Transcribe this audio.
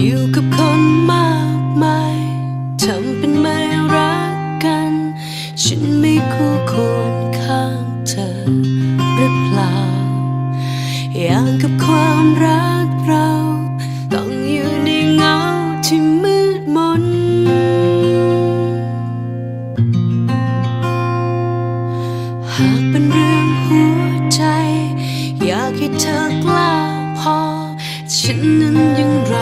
อยู่กับคนมากมายทำเป็นไม่รักกัน ฉันไม่คู่ควรข้างเธอหรือเปล่า อย่างกับความรักเรา ต้องอยู่ในเงาที่มืดมน หากเป็นเรื่องหัวใจ อยากให้เธอกล้า พอ ฉันนั้นยังรอ